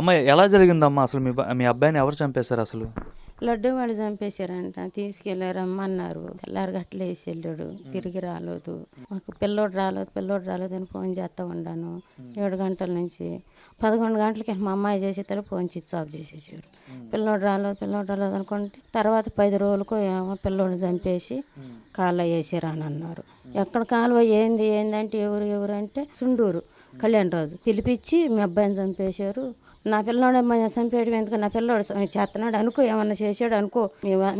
అమ్మ ఎలా జరిగిందమ్మా? అసలు మీ మీ అబ్బాయిని ఎవరు చంపేశారు అసలు? లడ్డు వాళ్ళు చంపేశారంట. తీసుకెళ్ళారు రమ్మన్నారు తెల్లారి గట్ల వేసి వెళ్ళాడు తిరిగి రాలేదు. మాకు పిల్లోడు రాలేదు పిల్లోడు రాలేదు అని ఫోన్ చేస్తా ఉన్నాను ఏడు గంటల నుంచి పదకొండు గంటలకి మా అమ్మాయి చేసేతాడు ఫోన్ స్విచ్ ఆఫ్ చేసేసారు. పిల్లోడు రాలేదు పిల్లోడు రాలేదు అనుకుంటే తర్వాత పది రోజులకు ఏమో పిల్లోడిని చంపేసి కాళ్ళ వేసారు అని అన్నారు ఎక్కడ కాలువ ఏంది ఏంది అంటే ఎవరు ఎవరు అంటే సుండూరు కళ్యాణ్ రాజు పిలిపించి మీ అబ్బాయిని చంపేశారు. నా పిల్లోడు అమ్మాయి చంపేయడం ఎందుకు? నా పిల్లోడు చేస్తున్నాడు అనుకో ఏమన్నా చేశాడు అనుకో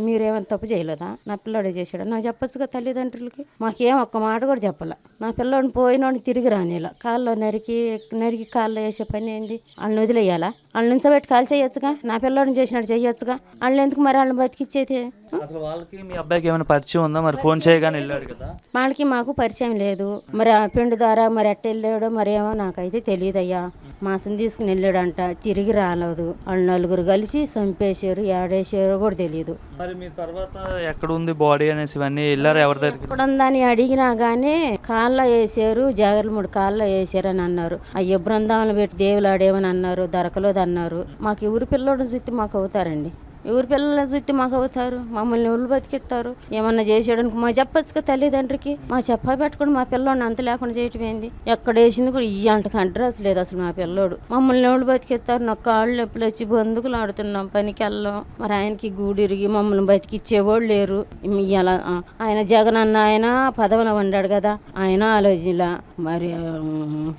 మీరేమన్నా తప్పు చేయలేదా? నా పిల్లోడే చేశాడు. నాకు చెప్పొచ్చుగా తల్లిదండ్రులకి? మాకేం ఒక్క మాట కూడా చెప్పాల. నా పిల్లోడిని పోయినోడిని తిరిగి రానిలా కాల్లో నరికి నరికి కాల్లో వేసే పని ఏంది? వాళ్ళని వదిలేయాలా? వాళ్ళని నుంచోబెట్టి కాల్ చేయొచ్చుగా? నా పిల్లోడిని చేసినట్టు చేయొచ్చుగా? వాళ్ళని ఎందుకు మరి వాళ్ళని బతికిచ్చేది? అసలు వాళ్ళకి మీ అబ్బాయికి ఏమైనా పరిచయం ఉందా? మరి ఫోన్ చేయగానే వెళ్ళాడు కదా. వాళ్ళకి మాకు పరిచయం లేదు. మరి ఆ పిండి ద్వారా మరి ఎట్ట వెళ్ళాడో మరి ఏమో నాకైతే తెలియదయ్యా. మాసం తీసుకుని వెళ్ళాడంట తిరిగి రాలేదు. వాళ్ళు నలుగురు కలిసి చంపేశారు ఏడేసారో కూడా తెలియదు మరి మీ తర్వాత ఎక్కడ ఉంది బాడీ అనేసి ఇవన్నీ వెళ్ళారు ఎవరి దగ్గరికి? ఎక్కడుందని అడిగినా గానీ కాళ్ళ వేసారు జాగర్లముడు కాళ్ళ వేసారు అని అన్నారు. అయ్యో బృందావనం పెట్టి దేవులాడేమని అన్నారు దొరకలేదు అన్నారు మాకు ఎవరి పిల్లోడు చుట్టి మాకు అవుతారండి. ఎవరి పిల్లల చుట్టి మాకు అవుతారు? మమ్మల్ని ఎవరు బతికిస్తారు? ఏమన్నా చేసేయడానికి మా చెప్పొచ్చుగా తల్లిదండ్రికి? మా చెప్పా పెట్టుకుని మా పిల్లోడిని అంత లేకుండా చేయటం ఏంది? ఎక్కడ వేసింది కూడా ఇయ్యంటకి అడ్రస్ లేదు అసలు మా పిల్లోడు. మమ్మల్ని ఎవరు బతికిస్తారు? నాకు కాళ్ళు నొప్పులు వచ్చి బందుకులు ఆడుతున్నాం పనికి వెళ్ళాం మరి ఆయనకి గూడిరిగి మమ్మల్ని బతికిచ్చేవాళ్ళు లేరు. ఇలా ఆయన జగన్ అన్న ఆయన పదవిలో వండాడు కదా ఆయన ఆలోచనలా. మరి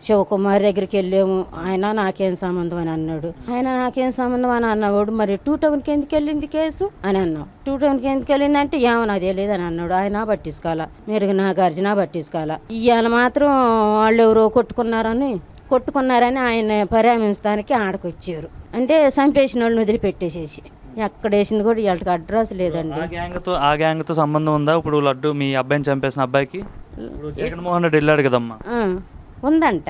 శివకుమార్ దగ్గరికి వెళ్ళాము. ఆయన నాకేం సంబంధం అని అన్నాడు. ఆయన నాకేం సంబంధం అని అన్నవాడు మరి టూ టౌన్కి ఎందుకు వెళ్ళింది కేసు? అని అన్నాం టూ టౌన్కి ఎందుకు వెళ్ళింది అంటే ఏమో నాకు తెలియదు అని అన్నాడు. ఆయన పట్టించుకోవాలా? మీరు నాగార్జున పట్టించుకోవాలా? ఇవాళ మాత్రం వాళ్ళు ఎవరో కొట్టుకున్నారని కొట్టుకున్నారని ఆయన పరామర్శించడానికి ఆడకు వచ్చారు. అంటే చంపేసిన వాళ్ళని వదిలిపెట్టేసేసి. ఎక్కడ వేసింది కూడా వీళ్ళకి అడ్రస్ లేదండి. ఆ గ్యాంగ్తో ఆ సంబంధం ఉందా? ఇప్పుడు లడ్డు మీ అబ్బాయిని చంపేసిన అబ్బాయికి? ఇప్పుడు జగన్మోహన్ రెడ్డి వెళ్ళాడు కదమ్మా. ఉందంట.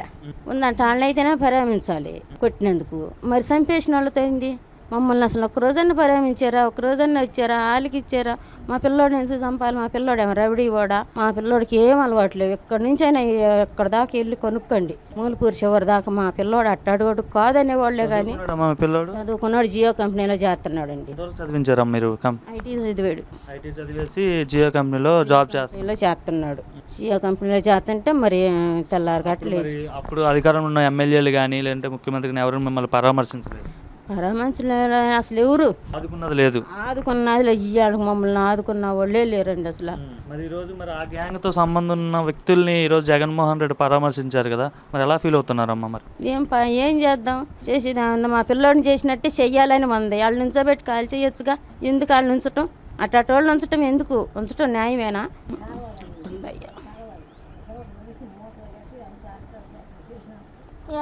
ఉందంట. వాళ్ళైతేనే పరామించాలి కొట్టినందుకు. మరి చంపేసిన వాళ్ళతో ఏంది? మమ్మల్ని అసలు ఒక రోజన్నా పరామించారా ఒక రోజన్నా వచ్చారా వాళ్ళకి ఇచ్చారా? మా పిల్లోడిని ఎందుకు చంపాలి మా పిల్లోడు ఏమో రవిడి కూడా మా పిల్లోడికి ఏం అలవాటు లేవు. ఎక్కడి నుంచి అయినా ఎక్కడ దాకా వెళ్ళి కొనుక్కోండి. మూలపూరి చివరి దాకా మా పిల్లోడు అట్టాడు కాదనే వాళ్ళే కానీ ఉన్నాడమ్మా మీ పిల్లోడు? చదువుకున్నాడు. జియో కంపెనీలో చేస్తున్నాడండి. ఎంతవరకు చదివించారా మీరు? ఐటీ చదివాడు. ఐటీ చదివేసి జియో కంపెనీలో జాబ్ కంపెనీలో చేస్తున్నాడు. జియో కంపెనీలో చేస్తుంటే మరి తెల్లారి మరి అప్పుడు అధికారంలో ఉన్న ఎమ్మెల్యేలు కానీ లేదంటే ముఖ్యమంత్రి ఎవరు మిమ్మల్ని పరామర్శించలేదు? పరామంచులు అసలు ఎవరు? ఆదుకున్నది లేదు. ఆదుకున్నది ఇయ్యాడు మమ్మల్ని ఆదుకున్న వాళ్ళే లేరండి అసలు. మరి ఈ రోజు మరి ఆ గ్యాంగ్తో సంబంధం ఉన్న వ్యక్తుల్ని ఈ రోజు జగన్మోహన్ రెడ్డి పరామర్శించారు కదా మరి ఎలా ఫీల్ అవుతున్నారమ్మా మరి? ఏం ప ఏం చేద్దాం? ఏమన్నా మా పిల్లోడిని చేసినట్టే చెయ్యాలని ఉంది. వాళ్ళు నుంచోబెట్టి కాల్ చేయొచ్చుగా? ఎందుకు వాళ్ళు ఉంచటం? అట్టోళ్ళు ఉంచటం ఎందుకు? ఉంచటం న్యాయమేనా? ఉంటుందయ్యా.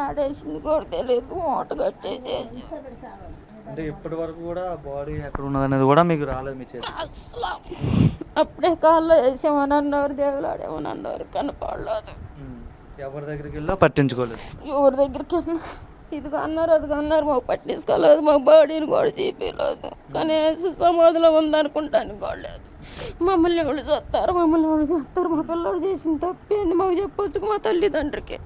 ఆడేసింది కూడా తెలియదు మూట కట్టేసేసి. అంటే ఇప్పటి వరకు కూడా బాడీ ఎక్కడ ఉన్నది అనేది కూడా మీకు రాలేదు మీ చేతి అసలు అప్పుడే కాళ్ళు వేసామని అన్నారు దేవులాడేమని అన్నారు కనపడలేదు ఎవరి దగ్గరికి వెళ్ళా పట్టించుకోలేదు. ఎవరి దగ్గరికి వెళ్ళినా ఇదిగా అన్నారు అదిగా అన్నారు మాకు పట్టించుకోలేదు మా బాడీని కూడా చూపించలేదు కనీసం సమాధిలో ఉందనుకుంటాను కూడా లేదు. మమ్మల్ని ఎవరు చూస్తారు? మమ్మల్ని ఎవరు చూస్తారు? మా పిల్లలు చేసిన తప్పేంది? మాకు చెప్పొచ్చు మా తల్లిదండ్రికి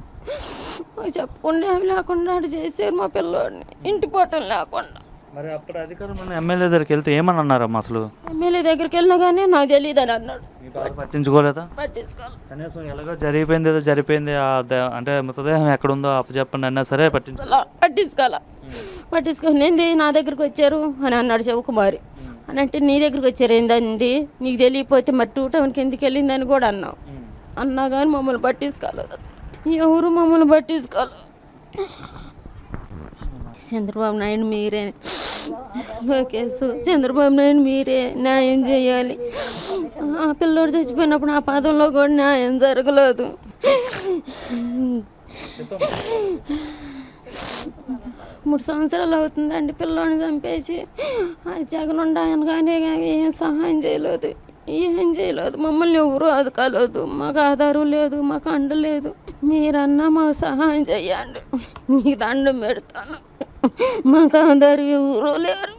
చెప్పకుండా ఏమి లేకుండా చేశారు మా పిల్లోడిని. ఇంటి పోవటం లేకుండా. మరి అప్పుడు అధికారంలో ఉన్న ఎమ్మెల్యే దగ్గరికి వెళ్తే ఏమని అన్నారమ్మా అసలు? ఎమ్మెల్యే దగ్గరికి వెళ్ళినా కానీ నాకు తెలియదు అని అన్నాడు. మీ బాగా పట్టించుకోలేదా? పట్టించుకోవాలి కనీసం ఎలాగో జరిగిపోయింది ఏదో జరిగిపోయింది ఆ దే- అంటే మృతదేహం ఎక్కడ ఉందో అప్పు చెప్పండి అన్నా సరే పట్టించు అలా పట్టించుకోవాలా పట్టించుకొని ఏంది నా దగ్గరికి వచ్చారు? అని అన్నాడు శివకుమారి అని అంటే నీ దగ్గరికి వచ్చారు ఏందండి? నీకు తెలియకపోతే మరి టూ టౌన్కి ఎందుకు వెళ్ళిందని కూడా అన్నావు. అన్నా కానీ మమ్మల్ని పట్టించుకోలేదు అసలు. ఎవరు మమ్మల్ని పట్టించుకోవాలి చంద్రబాబు నాయుడు మీరే. లోకేష్ చంద్రబాబు నాయుడు మీరే న్యాయం చేయాలి. ఆ పిల్లోడు చచ్చిపోయినప్పుడు ఆ పదంలో కూడా న్యాయం జరగలేదు. మూడు సంవత్సరాలు అవుతుందండి పిల్లోని చంపేసి. ఆ జగన్ ఆయన కానీ ఏం సహాయం చేయలేదు. ఏం చేయలేదు. మమ్మల్ని ఎవరు ఆదుకోలేదు మాకు ఆధారం లేదు మాకు అండ లేదు. మీరన్నా మాకు సహాయం చేయండి మీకు దండం పెడతాను. మాకు ఆధారం ఎవరు లేరు.